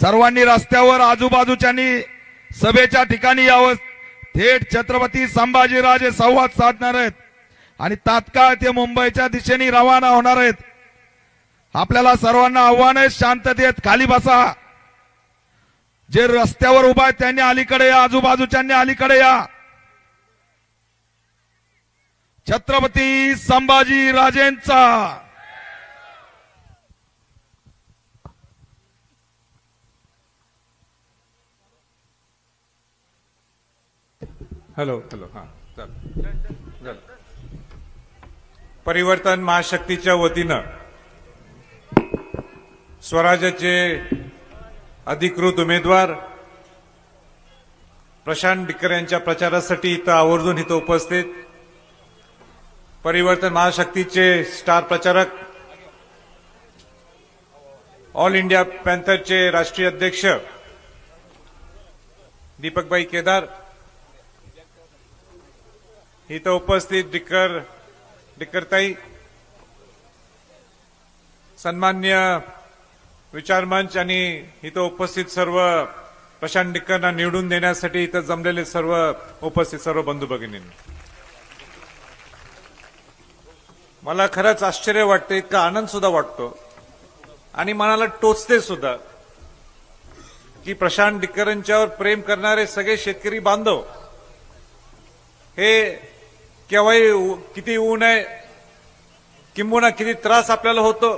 सर्वांनी रस्त्यावर आजूबाजूच्यांनी सभेच्या ठिकाणी यावं. थेट छत्रपती संभाजीराजे संवाद साधणार आहेत. आणि तात्काळ ते मुंबईच्या दिशेने रवाना होणार आहेत. आपल्याला सर्वांना आव्हान आहे शांततेत खाली बसा. जे रस्त्यावर उभा आहेत त्यांनी अलीकडे या आजूबाजूच्यांनी अलीकडे या. छत्रपती संभाजी राजेंचा हॅलो हॅलो हां चालेल परिवर्तन महाशक्तीच्या वतीनं स्वराज्याचे अधिकृत उमेदवार प्रशांत डिक्कर यांच्या प्रचारासाठी इथं आवर्जून इथं उपस्थित परिवर्तन महाशक्तीचे स्टार प्रचारक ऑल इंडिया पॅन्थरचे राष्ट्रीय अध्यक्ष दीपकबाई केदार इथं उपस्थित डिक्कर डिक्करताई सन्मान्य विचारमंच आणि इथं उपस्थित सर्व प्रशांत डिक्करना निवडून देण्यासाठी इथं जमलेले सर्व उपस्थित सर्व बंधू भगिनींनी. मला खरंच आश्चर्य वाटतं इतका आनंद सुद्धा वाटतो. आणि मनाला टोचते सुद्धा की प्रशांत डिक्करांच्यावर प्रेम करणारे सगळे शेतकरी बांधव हे केव्हाही उ- किती ऊन आहे किंबहुना किती त्रास आपल्याला होतो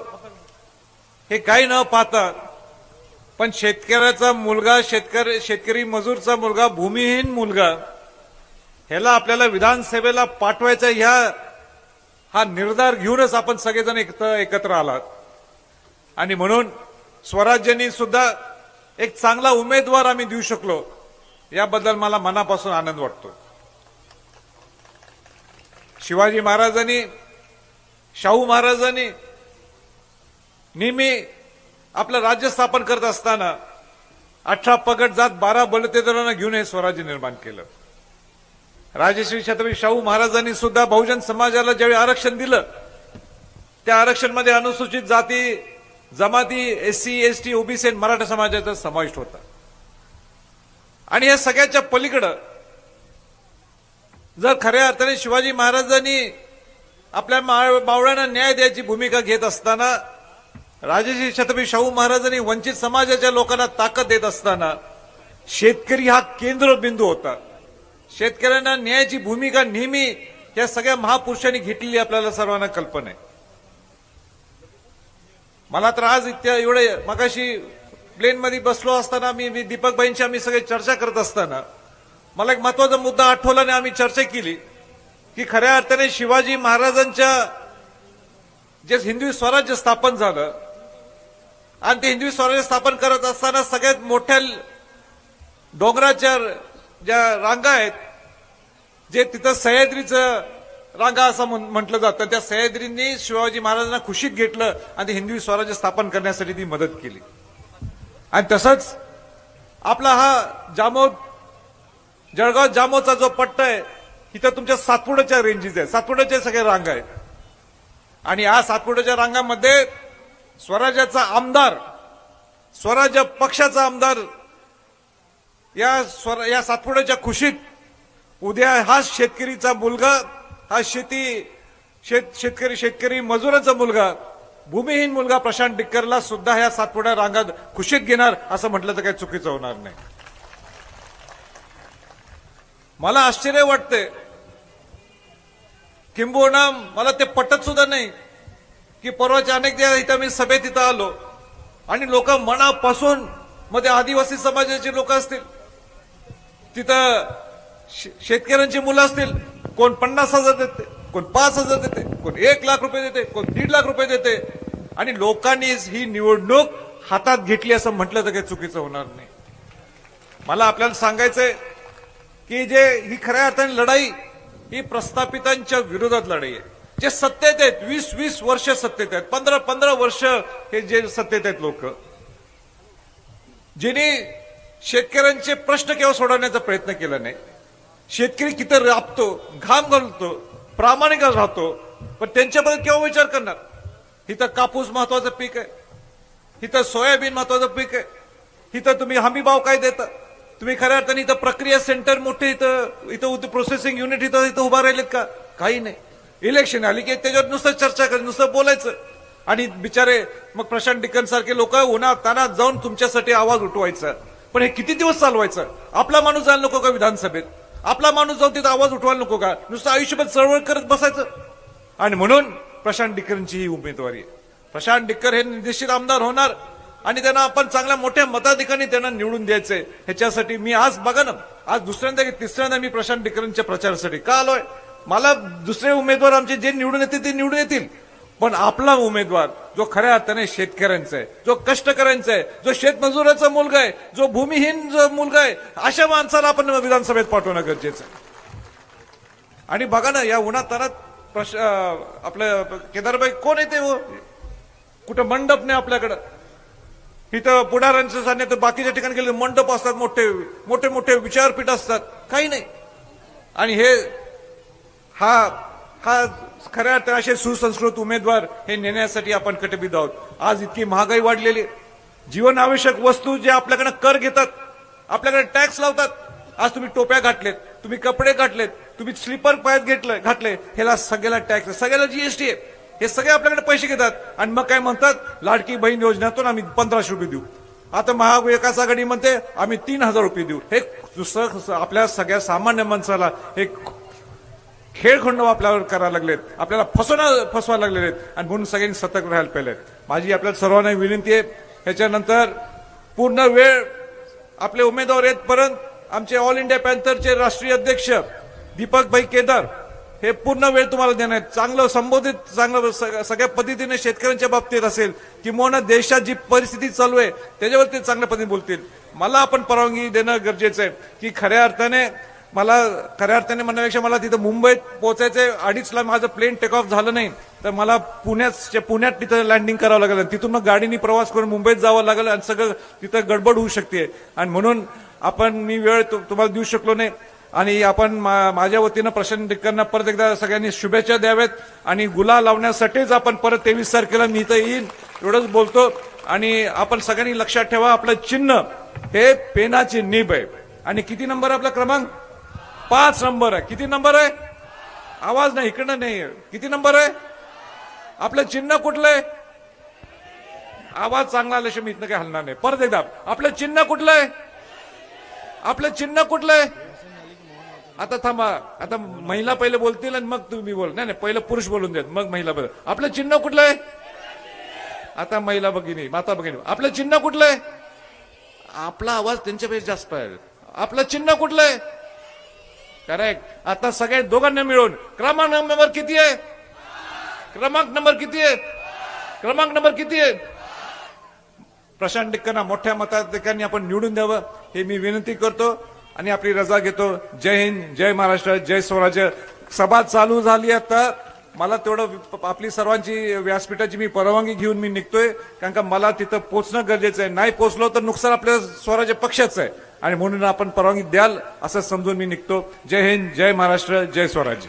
हे काही न पाहता पण शेतकऱ्याचा मुलगा शेतकरी शेतकरी मजूरचा मुलगा भूमिहीन मुलगा ह्याला आपल्याला विधानसभेला पाठवायचा ह्या हा निर्धार घेऊनच आपण सगळेजण एकत्र एकत्र आलात. आणि म्हणून स्वराज्यांनी सुद्धा एक चांगला उमेदवार आम्ही देऊ शकलो याबद्दल मला मनापासून आनंद वाटतो. शिवाजी महाराजांनी शाहू महाराजांनी नेहमी आपलं राज्य स्थापन करत असताना अठरा पगड जात बारा बलतेदारांना घेऊन हे स्वराज्य निर्माण केलं. राजश्री छत्रपती शाहू महाराजांनी सुद्धा बहुजन समाजाला ज्यावेळी आरक्षण दिलं त्या आरक्षणमध्ये अनुसूचित जाती जमाती S C S T OBC आणि मराठा समाजाचा समाविष्ट होता. आणि या सगळ्याच्या पलीकडं जर खऱ्या अर्थाने शिवाजी महाराजांनी आपल्या मा- मावळ्यांना न्याय द्यायची भूमिका घेत असताना राजश्री छत्रपती शाहू महाराजांनी वंचित समाजाच्या लोकांना ताकद देत असताना शेतकरी हा केंद्रबिंदू होता. शेतकऱ्यांना न्यायाची भूमिका नेहमी या सगळ्या महापुरुषांनी घेतलेली आपल्याला सर्वांना कल्पना आहे. मला तर आज इतक्या एवढे मगाशी प्लेनमध्ये बसलो असताना मी मी दीपकबाईंची आम्ही सगळे चर्चा करत असताना मला एक महत्त्वाचा मुद्दा आठवला आणि आम्ही चर्चा केली की खऱ्या अर्थाने शिवाजी महाराजांच्या जे हिंदवी स्वराज्य स्थापन झालं आणि ते हिंदवी स्वराज्य स्थापन करत असताना सगळ्यात मोठ्या डोंगराच्या ज्या रांगा आहेत जे तिथं सह्याद्रीचं रांगा असं म्हण- म्हटलं जातं त्या सह्याद्रींनी शिवाजी महाराजांना खुशीत घेतलं आणि हिंदवी स्वराज्य स्थापन करण्यासाठी ती मदत केली. आणि तसंच आपला हा जामोद जळगाव जामोचा जो पट्टा आहे इथं तुमच्या सातपुड्याच्या रेंजेस आहे. सातपुड्याच्या सगळ्या रांगा आहेत. आणि या सातपुड्याच्या रांगामध्ये स्वराज्याचा आमदार स्वराज्य पक्षाचा आमदार या स्वर या सातपुड्याच्या खुशीत उद्या हा शेतकरीचा मुलगा हा शेती शेत शेतकरी शेतकरी मजुराचा मुलगा भूमिहीन मुलगा प्रशांत डिक्करला सुद्धा ह्या सातपुड्या रांगात खुशीत घेणार असं म्हटलं तर काही चुकीचं होणार नाही. मला आश्चर्य वाटते किंबहुना मला ते पटत सुद्धा नाही की परवाच्या अनेकदा इथं मी सभेत इथं आलो आणि लोक मनापासून मध्ये आदिवासी समाजाचे लोक असतील तिथं शे- शेतकऱ्यांची मुलं असतील कोण पन्नास हजार देते कोण पाच हजार देते कोण एक लाख रुपये देते कोण दीड लाख रुपये देते. आणि लोकांनी ही निवडणूक हातात घेतली असं म्हटलं तर काही चुकीचं होणार नाही. मला आपल्याला सांगायचंय की जे ही खऱ्या अर्थाने लढाई ही प्रस्थापितांच्या विरोधात लढाई आहे. जे सत्तेत आहेत वीस वीस वर्ष सत्तेत आहेत पंधरा पंधरा वर्ष हे जे सत्तेत आहेत लोक ज्यांनी शेतकऱ्यांचे प्रश्न केव्हा सोडवण्याचा प्रयत्न केला नाही. शेतकरी किती राबतो घाम घालतो प्रामाणिक राहतो पण त्यांच्याबद्दल केव्हा विचार करणार? इथं कापूस महत्वाचं पीक आहे. इथं सोयाबीन महत्वाचं पीक आहे. इथं तुम्ही हमी भाव काय देता? तुम्ही खऱ्या अर्थाने इथं प्रक्रिया सेंटर मोठे इथं इथं प्रोसेसिंग युनिट इथं इथं उभा राहिलेत का? काही नाही. इलेक्शन आली की त्याच्यावर नुसतं चर्चा कर नुसतं बोलायचं. आणि बिचारे मग प्रशांत डिकन सारखे लोक उन्हा तानात जाऊन तुमच्यासाठी आवाज उठवायचा. पण हे किती दिवस चालवायचं? आपला माणूस जायला नको का विधानसभेत? आपला माणूस जाऊन तिथं आवाज उठवायला नको का? नुसतं आयुष्यभर चळवळ करत बसायचं. आणि म्हणून प्रशांत डिक्करांची ही उमेदवारी आहे. प्रशांत डिक्कर हे निश्चित आमदार होणार. आणि त्यांना आपण चांगल्या मोठ्या मताधिकांनी त्यांना निवडून द्यायचंय ह्याच्यासाठी मी आज बघा ना आज दुसऱ्यांदा की तिसऱ्यांदा मी प्रशांत डिकरेंच्या प्रचारासाठी का आलोय? मला दुसरे उमेदवार आमचे जे निवडून येतील ते निवडून येतील. पण आपला उमेदवार जो खऱ्या अर्थाने शेतकऱ्यांचा आहे जो कष्टकऱ्यांचा आहे जो शेतमजुराचा मुलगा आहे जो भूमिहीन जो मुलगा आहे अशा माणसाला आपण विधानसभेत पाठवणं गरजेचं आहे. आणि बघा ना या उन्हातानात प्रश आपलं केदारबाई कोण येते कुठं मंडप नाही आपल्याकडं? इथं पुढाऱ्यांचं सांगण्यात बाकीच्या ठिकाणी गेले मंडप असतात मोठे मोठे मोठे विचारपीठ असतात. काही नाही. आणि हे हा हा खऱ्या अर्थाने असे सुसंस्कृत उमेदवार हे नेण्यासाठी आपण कटिबद्ध आहोत. आज इतकी महागाई वाढलेली जीवन आवश्यक वस्तू जे आपल्याकडे कर घेतात आपल्याकडे टॅक्स लावतात आज तुम्ही टोप्या घातलेत तुम्ही कपडे घातलेत तुम्ही स्लीपर पायात घेतलं घातले ह्याला सगळ्याला टॅक्स सगळ्याला जीएसटी आहे. हे सगळे आपल्याकडे पैसे घेतात. आणि मग काय म्हणतात? लाडकी बहीण योजनेतून आम्ही पंधराशे रुपये देऊ. आता महाविकास आघाडी म्हणते आम्ही तीन हजार रुपये देऊ. हे दुसरं आपल्या सगळ्या सामान्य माणसाला एक खेळखंड आपल्यावर करायला लागलेत. आपल्याला फसवणं फसवायला लागलेले आहेत आणि म्हणून सगळ्यांनी सतर्क राहायला पाहिजे माझी आपल्याला सर्वांना विनंती आहे ह्याच्यानंतर पूर्ण वेळ आपले उमेदवार येतपर्यंत आमचे ऑल इंडिया पॅन्थरचे राष्ट्रीय अध्यक्ष दीपक भाई केदार हे पूर्ण वेळ तुम्हाला देणार चांगलं संबोधित चांगलं सग- सगळ्या पद्धतीने शेतकऱ्यांच्या बाबतीत असेल किंवा देशात जी परिस्थिती चालू आहे त्याच्यावर ते चांगल्या पद्धतीने बोलतील. मला आपण परवानगी देणं गरजेचं आहे की खऱ्या अर्थाने मला खऱ्या अर्थाने म्हणण्यापेक्षा मला तिथं मुंबईत पोहोचायचंय अडीचला माझं प्लेन टेक ऑफ झालं नाही तर मला पुण्यात पुण्यात तिथं लँडिंग करावं लागेल तिथून मग गाडीने प्रवास करून मुंबईत जावं लागेल आणि सगळं तिथं गडबड होऊ शकते. आणि म्हणून आपण मी वेळ तुम्हाला देऊ शकलो नाही. आणि आपण मा- माझ्या वतीनं प्रशांत डिक्करना परत एकदा सगळ्यांनी शुभेच्छा द्याव्यात आणि गुला लावण्यासाठीच आपण परत तेवीस तारखेला मी इथं येईन एवढंच बोलतो. आणि आपण सगळ्यांनी लक्षात ठेवा आपलं चिन्ह हे पेनाची निब आहे. आणि किती नंबर आहे आपला क्रमांक? पाच नंबर आहे. किती नंबर आहे? आवाज नाही इकडनं नाही किती नंबर आहे? आपलं चिन्ह कुठलं आहे? आवाज चांगला आल्याशिवाय मी इथनं काही हलणार नाही. परत एकदा आपलं चिन्ह कुठलं आहे? आपलं चिन्ह कुठलं आहे? आता थांबा. आता महिला पहिले बोलतील आणि मग तुम्ही बोल. नाही नाही पहिलं पुरुष बोलून देत मग महिला बोल आपलं चिन्ह कुठलं आहे? आता महिला भगिनी माता भगिनी आपलं चिन्ह कुठलं आहे? आपला आवाज त्यांच्यापेक्षा जास्त आहे. आपलं चिन्ह कुठलं आहे? करेक्ट आता सगळे दोघांना मिळून क्रमांक नंबर किती आहे? क्रमांक नंबर किती आहे? क्रमांक नंबर किती आहे? प्रशांत डिक्करना मोठ्या मताधिकांनी आपण निवडून द्यावं हे मी विनंती करतो. आणि आपली रजा घेतो. जय हिंद जय महाराष्ट्र जय स्वराज्य. सभा चालू झाली आता. मला तेवढं आपली सर्वांची व्यासपीठाची मी परवानगी घेऊन मी निघतोय. कारण का मला तिथं पोहोचणं गरजेचं आहे. नाही पोहोचलो तर नुकसान आपल्या स्वराज्य पक्षाचं आहे. आणि म्हणून आपण परवानगी द्याल असं समजून मी निघतो. जय हिंद जय महाराष्ट्र जय स्वराज्य.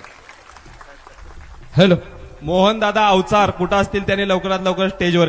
हॅलो. मोहन दादा अवचार कुठं असतील त्याने लवकरात लवकर स्टेजवर